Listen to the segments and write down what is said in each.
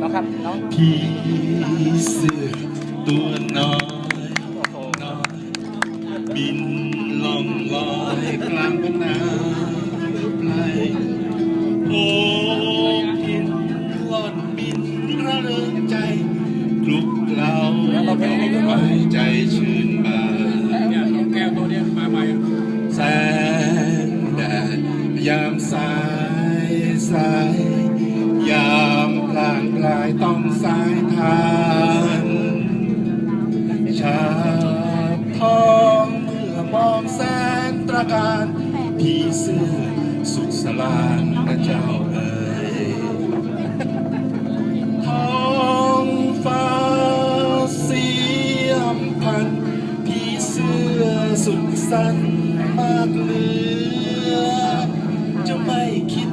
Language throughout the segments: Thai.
น้องครับน้องผีเสื้อตัวน้อยน้อยบินล่องลอยกลางพนาไพรโอ้กินล่อนบินระเริงใจกลุกเราไปใจชื่น ระการพี่เสื้อสุขสลานพระเจ้าเอ๋ยท้องฟ้าสียมพันพี่เสื้อสุขสันต์มากเหลือจะไม่คิด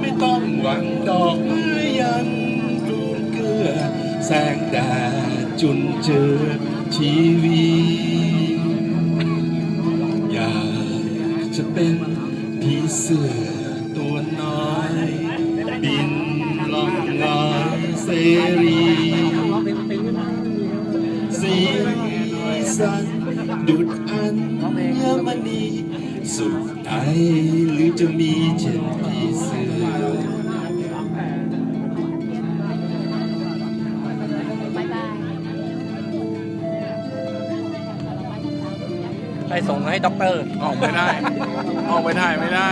ไม่ต้องหวังดอกไม้ยันรูนเกลือแสงแดดจุนเจือชีวิต สื้อตัวน้อย บินล่องลอยเสรีสีสันดุดอัญมณีสุดใจหรือจะมีเช่นพี่เสือไปส่งให้ด็อกเตอร์ ออกไม่ได้ ออกไม่ได้ไม่ได้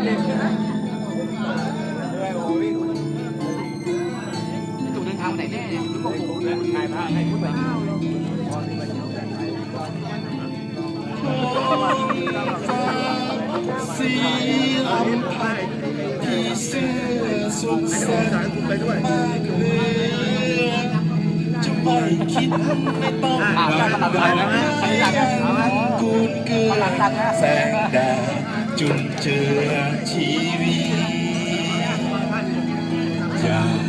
ตู่เดินทางไหนแน่เนี่ยรือว่าผมถ่ายภาให้พูดไปสีลำพันพี่เสือสุขสันต์มากเหลือจะไม่คิดไม่ต้องหวังดอกไม้ยังกูนเกลือแสงแดด จุนเจือชีวิตอยาก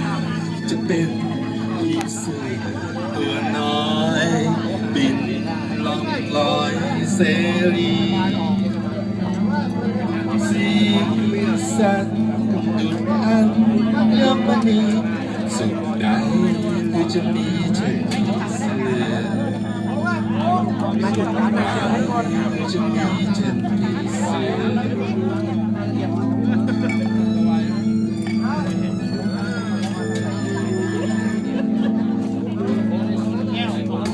จะเป็นผีเสื้อตัวน้อย บินล่องลอยเสรีสีสันดุดอัญมณีสุดใดคือจะมีเช่นผีเสื้อสุดใดคือจะมีเ十。